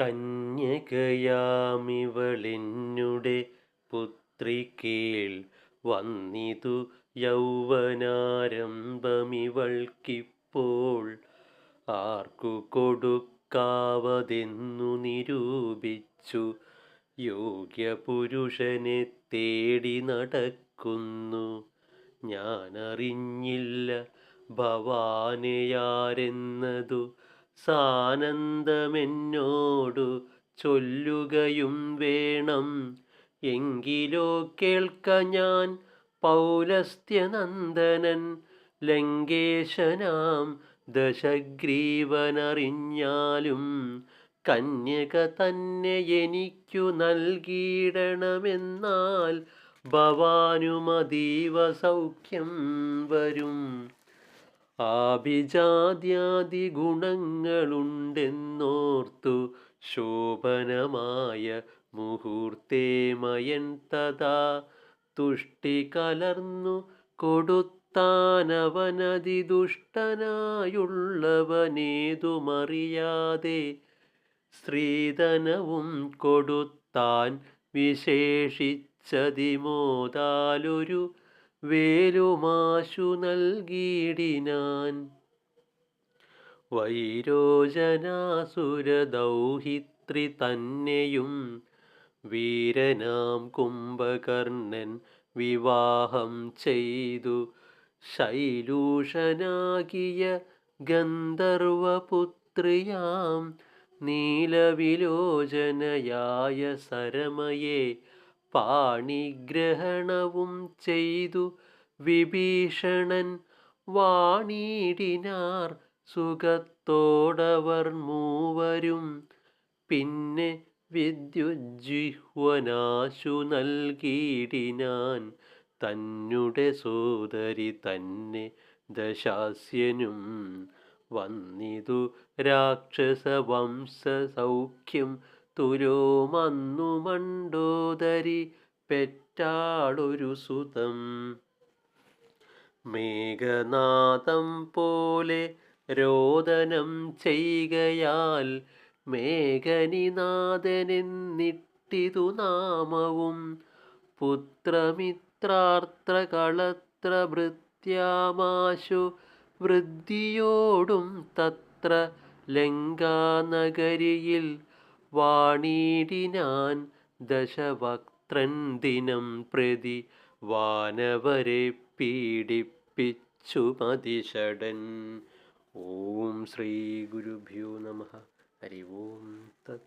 കന്യകയാമിവളെന്നുടെ പുത്രികേൾ വന്നിതു യൗവനാരംഭമിവൾക്കിപ്പോൾ. ആർക്കു കൊടുക്കാവതെന്നു നിരൂപിച്ചു. യോഗ്യപുരുഷനെ തേടി നടക്കുന്നു. ഞാനറിഞ്ഞില്ല ഭവാനെയാരെന്നതു സാനന്ദമെന്നോടു ചൊല്ലുകയും വേണം. എങ്കിലോ കേൾക്ക ഞാൻ പൗലസ്ത്യനന്ദനൻ. ലങ്കേശനാം ദശഗ്രീവനറിഞ്ഞാലും കന്യക തന്നെ എനിക്കു നൽകിയിടണമെന്നാൽ ഭവാനുമതീവ സൗഖ്യം വരും. ആഭിജാദ്യാദി ഗുണങ്ങളുണ്ടെന്നോർത്തു ശോഭനമായ മുഹൂർത്തേ മയൻ തഥാ. തുഷ്ടി കലർന്നു കൊടുത്താനവനതി ദുഷ്ടനായുള്ളവനേതുമറിയാതെ സ്ത്രീധനവും കൊടുത്താൻ വിശേഷിച്ചതിമോതാലൊരു വേലുമാശു നൽകിയിടിനാൻ. വൈരോചനാസുരദൗഹിത്രി തന്നെയും വീരനാം കുംഭകർണൻ വിവാഹം ചെയ്തു. ശൈലൂഷനാകിയ ഗന്ധർവപുത്രിയാം നീലവിലോചനയായ സരമയെ പാണിഗ്രഹണവും ചെയ്തു വിഭീഷണൻ വാണിടിനാർ സുഖത്തോടവർ മൂവരും. പിന്നെ വിദ്യുജ്ജിഹ്വനാശു നൽകിയിടിനാൻ തന്നുടെ സോദരി തന്നെ ദശാസ്യനും. വന്നിതു രാക്ഷസവംശ സൗഖ്യം തുലോമന്നു മണ്ടോദരി പെറ്റാളൊരു സുതം. മേഘനാഥം പോലെ രോദനം ചെയ്യുകയാൽ മേഘനിനാഥനെന്നിട്ടിതു നാമവും. പുത്രമിത്രാർത്ര ഭൃത്യാമാശു വൃദ്ധിയോടും തത്ര ലങ്കാനഗരിയിൽ വാണിടിനാൻ ദശവക്ത്രൻ ദിനം പ്രതി വാനവരെ പീഡിപ്പിച്ചു മതിഷടൻ ഓം ശ്രീ ഗുരുഭ്യോ നമ. ഹരി ഓം തത്